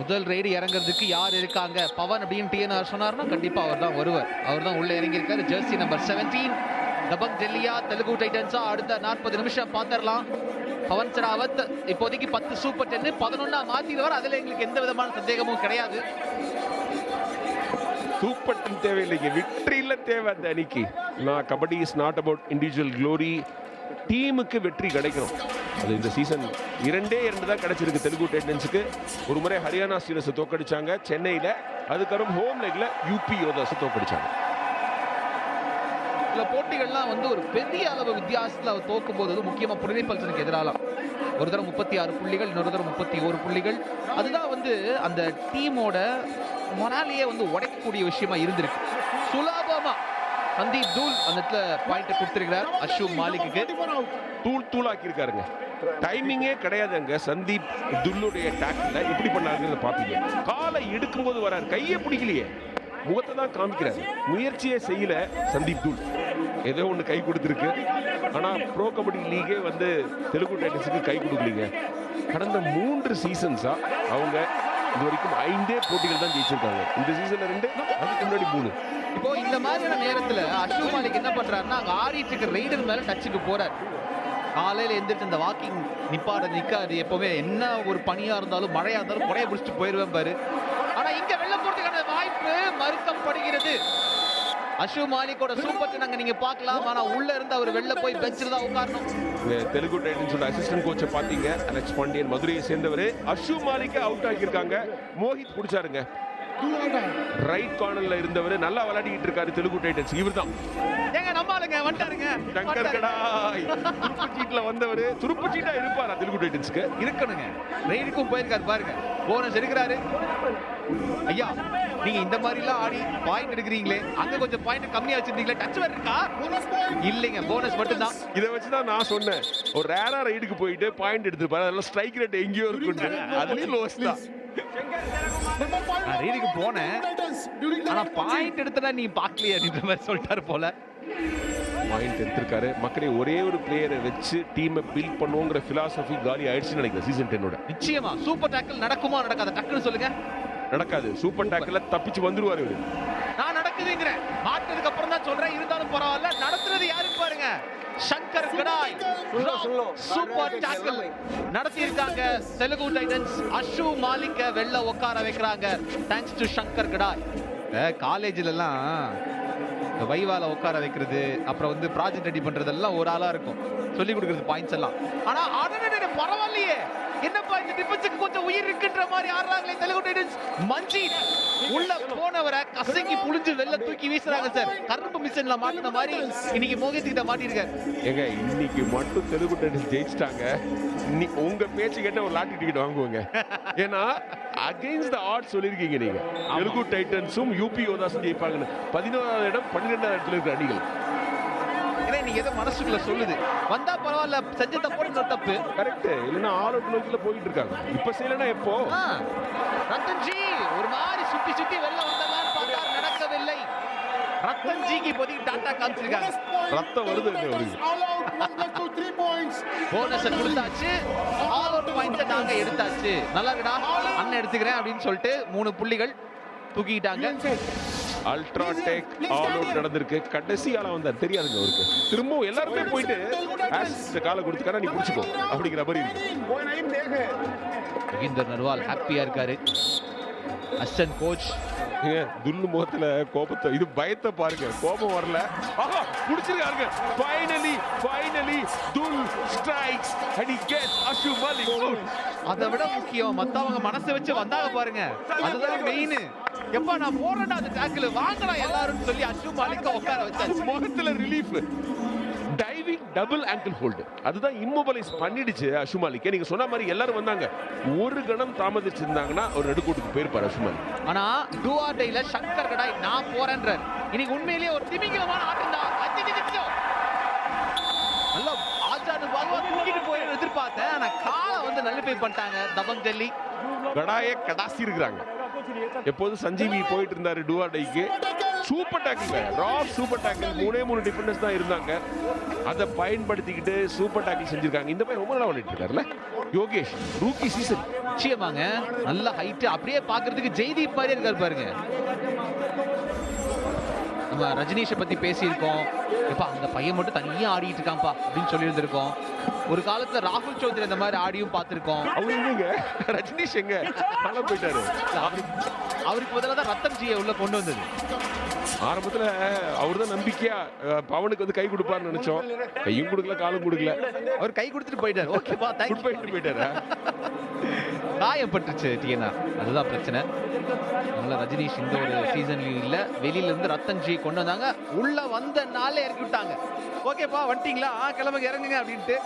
முதல் ரைடு இறங்குறதுக்கு யார் இருக்காங்க? பவன் அப்படின்னு டிஎன்ஆர் சொன்னார்னா கண்டிப்பா அவர் தான் வருவார் அவர் தான் உள்ள இறங்கியிருக்காரு. ஜெர்சி நம்பர் செவன்டீன் தபக் டெல்லியா தெலுங்கு டைட்டன்ஸா அடுத்த நாற்பது நிமிஷம் பார்த்துடலாம். பவன் சராவத் இப்போதைக்கு பத்து சூப்பர் டென்னு பதினொன்னா மாத்திடுவார். அதுல எங்களுக்கு எந்த விதமான சந்தேகமும் கிடையாது. சூப்பர் டென் தேவையில்லைங்க. வெற்றியில் தேவை அந்த அணிக்கு. நான் kabaddi is not about individual glory டீமுக்கு வெற்றி கிடைக்கணும். அது இந்த சீசன் இரண்டே இரண்டு தான் கிடைச்சிருக்கு தெலுங்கு டைட்டன்ஸுக்கு ஒரு முறை ஹரியானா ஸ்டீலர்ஸை தோக்கடிச்சாங்க சென்னையில அதுக்கப்புறம் ஹோம் லெக்ல யூபி யோதாஸை தோக்கடிச்சாங்க சில போட்டிகள்லாம் வந்து ஒரு பெரிய அளவு வித்தியாசத்தில் அவர் தோக்கும் போது அது முக்கியமா புனிதை பல்சனுக்கு எதிராலாம். ஒரு தடவை முப்பத்தி ஆறு புள்ளிகள் இன்னொரு தடவை முப்பத்தி ஒரு புள்ளிகள். அதுதான் வந்து அந்த டீமோட மொனாலியே வந்து உடைக்கக்கூடிய விஷயமா இருந்திருக்கு. சுலபமா சந்தீப் தூல் அந்த இடத்துல பாயிண்ட் கொடுத்திருக்கிறார் அஷு மாலிக்கு தூள் தூளாக்கி இருக்காருங்க டைமிங்கே கிடையாது அங்க சந்தீப் துல்லுடைய டேக்கில் எப்படி பண்ணாருங்கிறத பாப்பீங்க. காலை எடுக்கும்போது வராரு. கையை பிடிக்கலையே. முகத்தை தான் காமிக்கிறாரு. முயற்சியே செய்யல சந்தீப் துல். ஏதோ ஒன்று கை கொடுத்துருக்கு. ஆனால் ப்ரோ கபடி லீகே வந்து தெலுங்கு டைட்டன்ஸுக்கு கை கொடுக்கலீங்க. கடந்த மூன்று சீசன்ஸா அவங்க இது வரைக்கும் ஐந்தே போட்டிகள் தான் ஜெயிச்சிருக்காங்க. இந்த சீசன்ல ரெண்டு அதுக்கு முன்னாடி மூணு. இப்போ இந்த மாதிரியான நேரத்துல அஷு மாலிக் என்ன பண்றாருன்னா அங்க ஆடிட்டு இருக்க ரெய்டர் மேல டச்சுக்கு போறாரு. காலையில் எந்திரிச்சு அந்த வாக்கிங் நிப்பாட நிற்காது எப்பவுமே என்ன ஒரு பணியாக இருந்தாலும் மழையாக இருந்தாலும் குடைய பிடிச்சிட்டு போயிடுவேன் பாரு. ஆனால் இங்கே வெள்ளம் போறதுக்கான வாய்ப்பு மறுக்கப்படுகிறது அஷு மாலிக்கோட சூப்பர் நாங்க நீங்க பார்க்கலாம். ஆனா உள்ள இருந்து அவர் வெளில போய் பெஞ்சில் தான் உட்காரணும். தெலுங்கு தெலுங்கு டைட்டன்ஸோட அசிஸ்டன்ட் கோச்சை பார்த்தீங்க. அலெக்ஸ் பாண்டியன் மதுரையை சேர்ந்தவர். அஷு மாலிக்கை அவுட் ஆகியிருக்காங்க மோஹித் பிடிச்சாருங்க. ரைட் கார்னர்ல இருந்தவர் நல்லா விளையாடிக்கிட்டு இருக்காரு தெலுங்கு டைட்டன்ஸ். இவர் தான் ஏங்க நம்ம ஆளுங்க வந்துட்டாருங்க. டங்கர் கடாய் துருப்பு சீட்ல வந்தவர். துருப்பு சீட்டா இருப்பாரா தெலுங்கு டைட்டன்ஸ்க்கு? இருக்கணுங்க. ரைடுக்கும் போயிருக்காரு பாருங்க. போனஸ் எடுக்கிறாரு. ஐயா நீங்க இந்த மாதிரி எல்லாம் ஆடி பாயிண்ட் எடுக்கிறீங்களே அங்க கொஞ்சம் பாயிண்ட் கம்மியா வச்சிருந்தீங்களே டச் வேற இருக்கா? இல்லைங்க போனஸ் மட்டும்தான். இதை வச்சு தான் நான் சொன்னேன். ஒரு ரேரா ரைடுக்கு போயிட்டு பாயிண்ட் எடுத்துருப்பாரு அதெல்லாம் ஸ்ட்ரைக் ரேட் எங்கேயோ இருக்குன்னு அதுலயும் லோஸ் தான். நான் ரீடிக்கு போனேன் ஆனா பாயிண்ட் எடுத்தனா நீ பார்க்கலையே அப்படின்ற மாதிரி சொல்லிட்டாரு போல. பாயிண்ட் எடுத்திருக்காரு. மக்களே ஒரே ஒரு பிளேயரை வச்சு டீமை பில்ட் பண்ணுவோங்கிற பிலாசபி காலி ஆயிடுச்சுன்னு நினைக்கிறேன் சீசன் டென்னோட நிச்சயமா சூப்பர் டேக்கிள் நடக்குமா நடக்காத? டக்குன்னு சொல்லுங்க. நடக்காது. சூப்பர் டேக்கில் தப்பிச்சு வந்துருவாரு இவரு. நான் நடக்குதுங்கிறேன். மாட்டினதுக்கு அப்புறம் தான் சொல்றேன். இருந்தாலும் பரவாயில்ல. நடத்துறது யாருன்னு பாருங்க? சங்கர் கடாய் சூப்பர் டாக்கிள் நடத்தி இருக்காங்க தெலுங்கு டைட்டன்ஸ் அஷு மாலிக்க வெள்ள உட்கார வைக்கிறாங்க. Thanks to Shankar Gadai. காலேஜ்ல எல்லாம் இந்த வைவால உட்கார வைக்கிறது அப்புறம் வந்து ப்ராஜெக்ட் ரெடி பண்றதெல்லாம் ஒரு ஆளா இருக்கும். சொல்லி கொடுக்கிறது பாயிண்ட்ஸ் எல்லாம். ஆனா பரவாயில்லையே. என்னப்பா இந்த கொஞ்சம் உயிர் இருக்குன்ற மாதிரி ஆடுறாங்களே தெலுங்கு மஞ்சித் உள்ள போனவரை கசங்கி புளிஞ்சு வெளில தூக்கி வீசுறாங்க சார். கருப்பு மிஷன்ல மாட்டின மாதிரி இன்னைக்கு மோகித் கிட்ட மாட்டிருக்காரு ஏங்க இன்னைக்கு மட்டும் தெலுங்கு டைட்டன்ஸ் ஜெயிச்சிட்டாங்க. இன்னி உங்க பேச்சு கேட்ட ஒரு லாட்டரி டிக்கெட் வாங்குவாங்க. ஏன்னா அகைன்ஸ்ட் த ஆட் சொல்லியிருக்கீங்க நீங்க. தெலுங்கு டைட்டன்ஸும் யூபி யோதாஸும் ஜெயிப்பாங்கன்னு. பதினோராவது இடம் பன்னிரெண்டாவது இடத்துல இருக்கிற அணிகள். ஏன்னா இன்னைக்கு ஏதோ மனசுக்குள்ள சொல்லுது. வந்தா பரவாயில்ல செஞ்ச இன்னொரு தப்பு. கரெக்ட் இல்லைன்னா ஆல் அவுட் நோக்கில போயிட்டு இருக்காங்க. இப்ப செய்யலன்னா எப்போ? ரத்தன்ஜி ஒரு மாதிரி சுத்தி சுத்தி வெளில வந்தலான்னு பார்த்தா நடக்கவில்லை. ரத்தன்ஜிக்கு இப்போதைக்கு டாட்டா காமிச்சிருக்காங்க. ரத்தம் வருது போனஸ் கொடுத்தாச்சு. ஆல் அவுட் பாயிண்ட்ஸ் நாங்க எடுத்தாச்சு. நல்லா இருக்குடா. அண்ணன் எடுத்துக்கிறேன் அப்படின்னு சொல்லிட்டு மூணு புள்ளிகள் தூக்கிட்டாங்க அல்ட்ரா டெக் ஆல் அவுட் நடந்திருக்கு. கடைசி ஆளா வந்தார் தெரியாதுங்க அவருக்கு. திரும்பவும் எல்லாருமே போயிட்டு ஆஸ் இந்த காலை கொடுத்துக்காரா நீ பிடிச்சிக்கோ அப்படிங்கிற மாதிரி இருக்கு. யோகீந்தர் நர்வால் ஹாப்பியா இருக்காரு. அஸ்டன் கோச். துல்லு முகத்துல கோபத்தை இது பயத்தை பாருங்க கோபம் வரல. ஆஹா புடிச்சிருக்காங்க finally finally Dhull strikes and he gets Ashu Malik அதை விட முக்கியம் மத்தவங்க மனசை வச்சு வந்தாங்க பாருங்க. அதுதான் மெயின் எப்பா நான் போறேன்டா அந்த டேக்கிள் வாங்கடா எல்லாரும் சொல்லி அஷு மாலிக்க உட்கார வச்சாச்சு. முகத்துல relief diving double angle hold அதுதான் இம்மொபைலைஸ் பண்ணிடுச்சு அஷுமாலிக்கே நீங்க சொன்ன மாதிரி எல்லாரும் வந்தாங்க. ஒரு கணம் தாமதிச்சிருந்தாங்கன்னா ஒரு நடுக்கூட்டுக்கு போயிருப்பாரு அஷுமாலிக் ஆனா டூஆர்டைல சங்கர் கடாய் நான் போறேன்றார். இன்னைக்கு உண்மையிலேயே ஒரு திமிங்கலமான ஆட்டம் தான். நல்லா ஆச்சாரு பாகுவா தூக்கிட்டு போய் எதிர்பார்த்தேன். ஆனா காலை வந்து நல்லிப்பை பண்ணிட்டாங்க. தபங் டெல்லி கடாயே கடாசி இருக்கிறாங்க. எப்போதும் சஞ்சீவி போயிட்டு இருந்தாரு டுவாடைக்கு சூப்பர் டேக்கிள் ரா சூப்பர் டேக்கிள் மூணே மூணு டிஃபெண்டர்ஸ் தான் இருந்தாங்க. அதை பயன்படுத்திக்கிட்டு சூப்பர் டேக்கிள் செஞ்சிருக்காங்க. இந்த பையன் ரொம்ப நல்லா விளையாட்டு இருக்காருல்ல? யோகேஷ் ரூக்கி சீசன் நிச்சயமாங்க. நல்ல ஹைட் அப்படியே பார்க்கிறதுக்கு ஜெய்தீப் மாதிரியே இருக்காரு பாருங்க. நம்ம ரஜினிஷை பத்தி பேசியிருக்கோம். எப்பா அந்த பையன் மட்டும் தனியா ஆடிட்டு இருக்கான்ப்பா அப்படின்னு சொல்லியிருந்திருக்கோம். ஒரு காலத்துல ராகுல் சௌத்ரி அந்த மாதிரி ஆடியும் பார்த்திருக்கோம். அவர் எங்க ரஜினிஷ் எங்க? காணாம போயிட்டாரு. அவருக்கு பதிலாக தான் ரத்தம் ஜியை உள்ள கொண்டு வந்தது. ஆரம்பத்துல அவர் தான் நம்பிக்கையா பவனுக்கு வந்து கை கொடுப்பாருன்னு நினைச்சோம். கையும் கொடுக்கல காலும் கொடுக்கல. அவர் கை கொடுத்துட்டு போயிட்டார். ஓகேப்பா தேங்க்யூ பைட்டு போயிட்டாரா? காயப்பட்டுருச்சு டிஎன்ஆர். அதுதான் பிரச்சனை. அதனால ரஜினிஷ் இந்த ஒரு சீசன்லயும் இல்ல. வெளியில இருந்து ரத்தன்ஜி கொண்டு வந்தாங்க. உள்ள வந்த நாளே இறக்கி விட்டாங்க. ஓகேப்பா வந்துட்டீங்களா ஆ கிளம்புங்க இறங்குங்க அப்படின்ட்டு.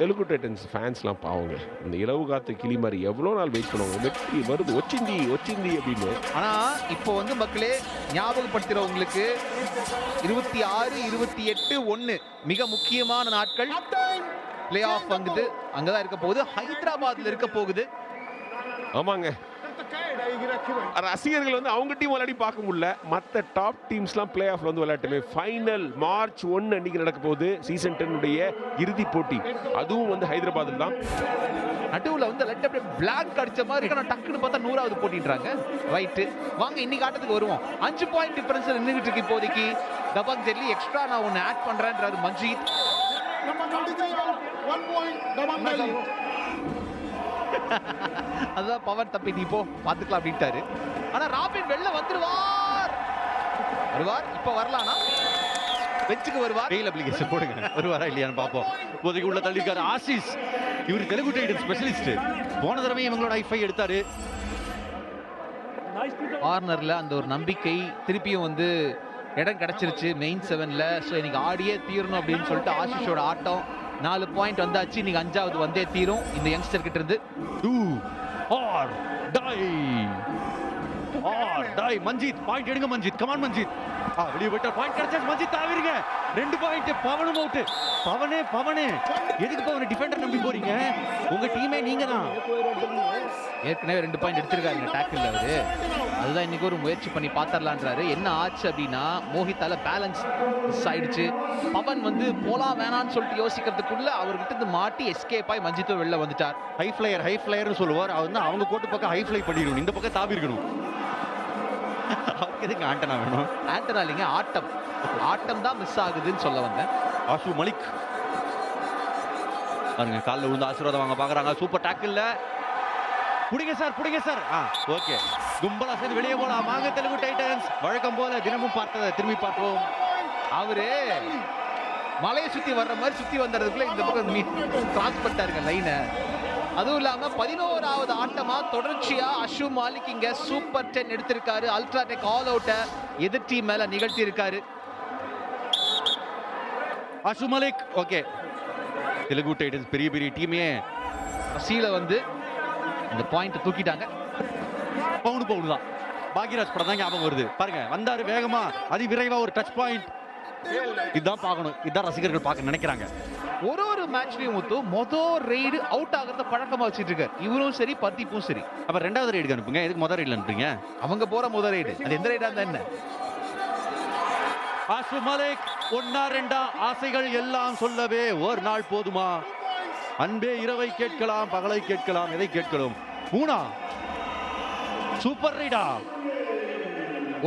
தெலுங்கு டைட்டன்ஸ் ஃபேன்ஸ்லாம் பாவங்க. இந்த இலவு காத்து கிளி மாதிரி எவ்வளோ நாள் வெயிட் பண்ணுவாங்க? வெற்றி வருது. ஒச்சிந்தி ஒச்சிந்தி அப்படின்னு. ஆனா இப்போ வந்து மக்களே ஞாபகப்படுத்துறவங்களுக்கு இருபத்தி ஆறு இருபத்தி எட்டு ஒன்னு மிக முக்கியமான நாட்கள். பிளே ஆஃப் வந்துட்டு அங்கதான் இருக்க போகுது. ஹைதராபாத்ல இருக்க போகுது. ஆமாங்க. ரசிகர்கள் வந்து அவங்க டீம் விளையாடி பார்க்க முடியல. மற்ற டாப் டீம்ஸ்லாம் பிளே ஆஃப்ல வந்து விளையாட்டுமே. ஃபைனல் மார்ச் ஒன்று அன்னைக்கு நடக்க போகுது. சீசன் டென்னுடைய இறுதி போட்டி. அதுவும் வந்து ஹைதராபாத்தில் தான். நடுவுல வந்து லெட் அப்படியே பிளாக் அடிச்ச மாதிரி இருக்கு. ஆனா டக்குன்னு பார்த்தா நூறாவது போட்டின்றாங்க. ரைட்டு வாங்க இன்னைக்கு ஆட்டத்துக்கு வருவோம். அஞ்சு பாயிண்ட் டிஃபரன்ஸ் நின்றுட்டு இருக்கு இப்போதைக்கு. தபாங் ஜெல்லி எக்ஸ்ட்ரா நான் ஒன்னு ஆட் பண்றேன்றாரு மஞ்சித். அதான் பவர் தப்பி நீ போ பாத்துக்கலாம் அப்படின்ட்டாரு. ஆனா ராபின் வெளில வந்துருவார். வருவார் இப்ப வரலானா பெஞ்சுக்கு வருவார். மெயில் அப்ளிகேஷன் போடுங்க. வருவாரா இல்லையான்னு பார்ப்போம். இப்போதைக்கு உள்ள தள்ளியிருக்காரு ஆசிஸ் இவர் தெலுங்கு டைட்டன் ஸ்பெஷலிஸ்ட் போன தடவை இவங்களோட ஐஃபை எடுத்தாரு. கார்னர்ல அந்த ஒரு நம்பிக்கை திருப்பியும் வந்து இடம் கிடைச்சிருச்சு. மெயின் செவன்ல ஸோ இன்னைக்கு ஆடியே தீரணும் அப்படின்னு சொல்லிட்டு ஆஷிஷோட ஆட்டம். நாலு பாயிண்ட் வந்தாச்சு. இன்னைக்கு அஞ்சாவது வந்தே தீரும். இந்த யங்ஸ்டர் கிட்ட இருந்து do or die or die Manjeet point எடுங்க மஞ்சித். கமான் மஞ்சித். ஆ வெளியே போயிட்டார் பாயிண்ட் கிடைச்சாச்சு. மஞ்சித் தாவிருங்க ரெண்டு பாயிண்ட் பவனும் அவுட் பவனே பவனே. எதுக்கு பவன் டிஃபெண்டர் நம்பி போறீங்க? உங்க டீமே நீங்க தான் ஏற்கனவே ரெண்டு பாயிண்ட் எடுத்திருக்காருங்க டேக்கிள் அவரு. அதுதான் இன்னைக்கு ஒரு முயற்சி பண்ணி பார்த்தரலான்றாரு என்ன ஆச்சு அப்படின்னா மோஹித்தால பேலன்ஸ் மிஸ் ஆயிடுச்சு. பவன் வந்து போலாம் வேணாம்னு சொல்லிட்டு யோசிக்கிறதுக்குள்ள அவர்கிட்ட இருந்து மாட்டி எஸ்கேப் ஆகி மஞ்சித்தோ வெளில வந்துட்டார். ஹை ஃப்ளையர் ஹை ஃப்ளையர்னு சொல்லுவார். அவர் வந்து அவங்க கோட்டு பக்கம் ஹை ஃப்ளை பண்ணிடணும். இந்த பக்கம் தாவி இருக்கணும். அவருக்கு எதுக்கு ஆண்டனா வேணும்? ஆண்டனா இல்லைங்க ஆட்டம். ஆட்டம் தான் மிஸ் ஆகுதுன்னு சொல்ல வந்தேன். ஆஷு மலிக். பாருங்க காலில் விழுந்து ஆசீர்வாதம் வாங்க பார்க்குறாங்க சூப்பர் டேக்கிள்ல புடிங்க சார் புடிங்க சார். ஆ ஓகே. கும்பலா சேர்ந்து வெளியே போலாம். வாங்க தெலுங்கு டைட்டன்ஸ். வழக்கம் போல தினமும் பார்த்ததை திரும்பி பார்ப்போம். அவரு மலையை சுத்தி வர்ற மாதிரி சுத்தி வந்ததுக்குள்ள இந்த பக்கம் கிராஸ் பண்ணிட்டாருங்க லைனை அதுவும் இல்லாம பதினோராவது ஆட்டமா தொடர்ச்சியா அஷு மாலிக் இங்க சூப்பர் டென் எடுத்திருக்காரு. அல்ட்ராடெக் ஆல் அவுட்டை எதிர் டீம் மேல நிகழ்த்தி இருக்காரு ஆஷு மலிக் ஓகே. தெலுங்கு டைட்டன்ஸ் பெரிய பெரிய டீமே சீல வந்து இந்த பாயிண்ட் தூக்கிட்டாங்க. பவுனு பவுனு தான். பாக்யராஜ் படம் தான் ஞாபகம் வருது. பாருங்க வந்தாரு வேகமா அதிவிரைவா ஒரு டச் பாயிண்ட் இதுதான் பார்க்கணும். இதுதான் ரசிகர்கள் பார்க்க நினைக்கிறாங்க. ஒரு ஒரு மேட்ச்லயும் ஒத்து மொதல் ரெய்டு அவுட் ஆகிறத பழக்கமா வச்சுட்டு இருக்காரு. இவரும் சரி பத்திப்பும் சரி. அப்ப ரெண்டாவது ரைடுக்கு அனுப்புங்க. எதுக்கு முதல் ரைடுல அனுப்புறீங்க? அவங்க போற முதல் ரெய்டு அது எந்த ரெய்டா இருந்தா என்ன? ஆஷு மலிக் ஒன்னா ரெண்டா ஆசைகள் எல்லாம் சொல்லவே ஒரு நாள் போதுமா? அன்பே இரவை கேட்கலாம் பகலை கேட்கலாம் எதை கேட்கலாம்? மூணா? சூப்பர் ரைடா?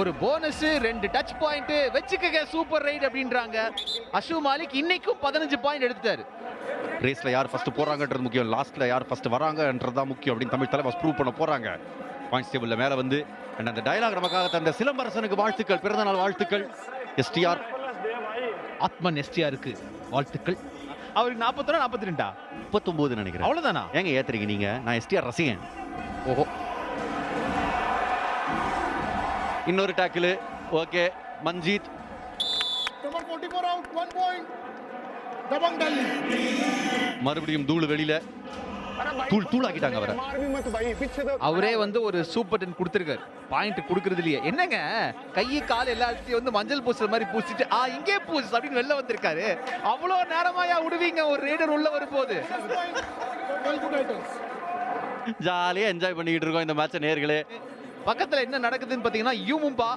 ஒரு போனஸ் ரெண்டு டச் பாயிண்ட் வச்சுக்கங்க சூப்பர் ரைட் அப்படின்றாங்க. அஷு மாலிக் இன்னைக்கும் பதினஞ்சு பாயிண்ட் எடுத்துட்டாரு. ரேஸ்ல யார் ஃபர்ஸ்ட் போறாங்கன்றது முக்கியம். லாஸ்ட்ல யார் ஃபர்ஸ்ட் வராங்கன்றது தான் முக்கியம் அப்படின்னு தமிழ் தலைவர் ப்ரூவ் பண்ண போறாங்க. பாயிண்ட்ஸ் டேபிள்ல மேல வந்து அந்த டயலாக் நமக்காக தந்த சிலம்பரசனுக்கு வாழ்த்துக்கள் பிறந்த நாள் வாழ்த்துக்கள் எஸ்டிஆர் ஆத்மன் எஸ்டிஆருக்கு வாழ்த்துக்கள். அவருக்கு நாற்பத்தொன்னு நாற்பத்தி ரெண்டா முப்பத்தொன்பது நினைக்கிறேன். அவ்வளவுதானா? ஏங்க ஏத்துறீங்க நீங்க? நான் எஸ்டிஆர் ரசிகன். ஓஹோ. இன்னொரு tackle okay Manjeet. Number 44 out, one point. Dabang Delhi. மறுபடியும் தூள் வெளியில. தூள் தூளாக்கிட்டாங்க அவரை. அவரே வந்து ஒரு சூப்பர் டென் கொடுத்துருக்காரு. பாயிண்ட் கொடுக்கறது இல்லையே என்னங்க? கை கால் எல்லாத்தையும் வந்து மஞ்சள் பூசுற மாதிரி பூசிட்டு ஆ இங்கே பூசு அப்படின்னு வெளில வந்திருக்காரு. அவ்வளோ நேரமாயா விடுவீங்க? ஒரு ரேடர் உள்ள வரும்போது. ஜாலியா என்ஜாய் பண்ணிக்கிட்டு இருக்கோம் இந்த மேட்சை நேர்களே. பக்கத்துல என்ன நடக்குதுன்னு பார்த்தீங்கன்னா யூமும்பா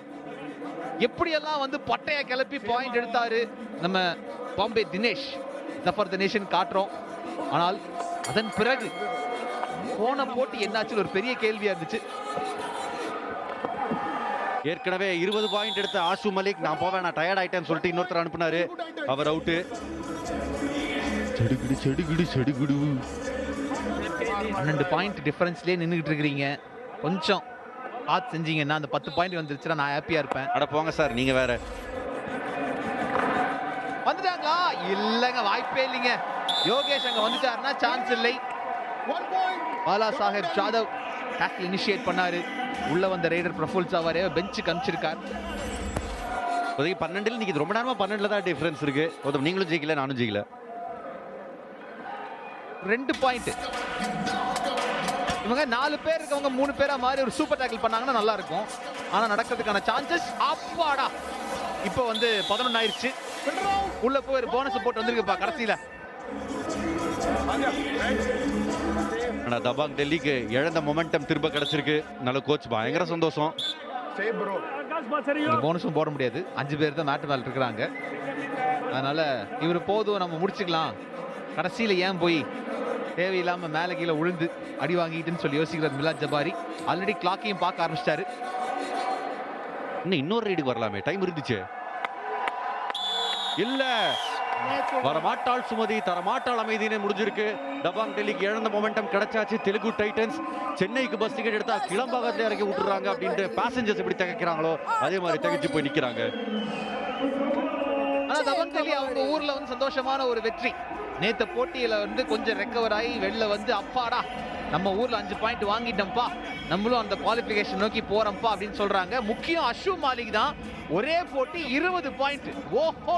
எப்படியெல்லாம் வந்து பட்டைய கிளப்பி பாயிண்ட் எடுத்தாரு? நம்ம பாம்பே தினேஷ். ஜஃபர் தினேஷன் காட்டுறோம். ஆனால் அதன் பிறகு போன போட்டி என்னாச்சு ஒரு பெரிய கேள்வியா இருந்துச்சு. ஏற்கனவே இருபது பாயிண்ட் எடுத்த ஆஷு மலிக் நான் போவேன் நான் டயர்ட் ஆயிட்டேன்னு சொல்லிட்டு இன்னொருத்தர் அனுப்புனாரு. அவர் அவுட்டு செடுகுடு செடுகுடு செடுகுடு. பன்னெண்டு பாயிண்ட் டிஃபரன்ஸ்லயே நின்றுட்டு இருக்கிறீங்க. கொஞ்சம் ஆத் செஞ்சீங்கன்னா அந்த பத்து பாயிண்ட் வந்துருச்சுன்னா நான் ஹாப்பியா இருப்பேன். அட போங்க சார் நீங்க வேற. வந்துட்டாங்களா? இல்லங்க வாய்ப்பே இல்லைங்க. யோகேஷ் அங்க வந்துட்டாருன்னா சான்ஸ் இல்லை. பாலா சாஹேப் ஜாதவ் டேக்கிள் இனிஷியேட் பண்ணாரு. உள்ள வந்த ரைடர் பிரஃபுல் சவாரே பெஞ்சுக்கு அனுப்பிச்சிருக்கார். இப்போதைக்கு பன்னெண்டுல நீங்க ரொம்ப நேரமா பன்னெண்டுல தான் டிஃபரன்ஸ் இருக்கு. ஒருத்தர் நீங்களும் ஜெயிக்கல நானும் ஜெயிக்கல. ரெண்டு பாயிண்ட் இவங்க நாலு பேர் இருக்கவங்க மூணு பேரா மாதிரி ஒரு சூப்பர் டேக்கிள் பண்ணாங்கன்னா நல்லா இருக்கும். ஆனா நடக்கிறதுக்கான சான்சஸ் அப்பாடா. இப்போ வந்து பதினொன்னு ஆயிருச்சு உள்ள போய் ஒரு போனஸ் போட்டு வந்திருக்குப்பா கடைசியில. ஆனா தபாங் டெல்லிக்கு இழந்த மொமெண்டம் திரும்ப கிடைச்சிருக்கு. நல்ல கோச் பயங்கர சந்தோஷம். போனஸும் போட முடியாது. அஞ்சு பேர் தான் மேட்டு மேல இருக்கிறாங்க. அதனால இவர் போதும் நம்ம முடிச்சுக்கலாம். கடைசியில ஏன் போய் தேவையில்லாம மேல கீழே உழுந்து அடி வாங்கிட்டுன்னு சொல்லி யோசிக்கிறார் மிலாத் ஜபாரி. ஆல்ரெடி கிளாக்கையும் பார்க்க ஆரம்பிச்சிட்டாரு. இன்னும் இன்னொரு ரைடுக்கு வரலாமே. டைம் இருந்துச்சு. இல்ல. வரமாட்டாள் சுமதி தரமாட்டாள் அமைதினே முடிஞ்சிருக்கு. டபாங் டெல்லிக்கு இழந்த மொமெண்டம் கிடைச்சாச்சு. தெலுங்கு டைட்டன்ஸ் சென்னைக்கு பஸ் டிக்கெட் எடுத்தா கிளம்பாகத்துல இறக்கி விட்டுறாங்க அப்படின்ட்டு பேசஞ்சர்ஸ் எப்படி திகைக்கிறாங்களோ அதே மாதிரி திகைச்சு போய் நிக்கிறாங்க. ஆனா தவன் தெளி அவங்க ஊர்ல வந்து சந்தோஷமான ஒரு வெற்றி. நேத்த போட்டியில வந்து கொஞ்சம் ரெக்கவர் ஆகி வெளில வந்து அப்பாடா நம்ம ஊர்ல அஞ்சு பாயிண்ட் வாங்கிட்டோம்ப்பா. நம்மளும் அந்த குவாலிஃபிகேஷன் நோக்கி போறோம்ப்பா அப்படின்னு சொல்றாங்க. முக்கியம் அஷு மாலிக் தான். ஒரே போட்டி இருபது பாயிண்ட் ஓஹோ.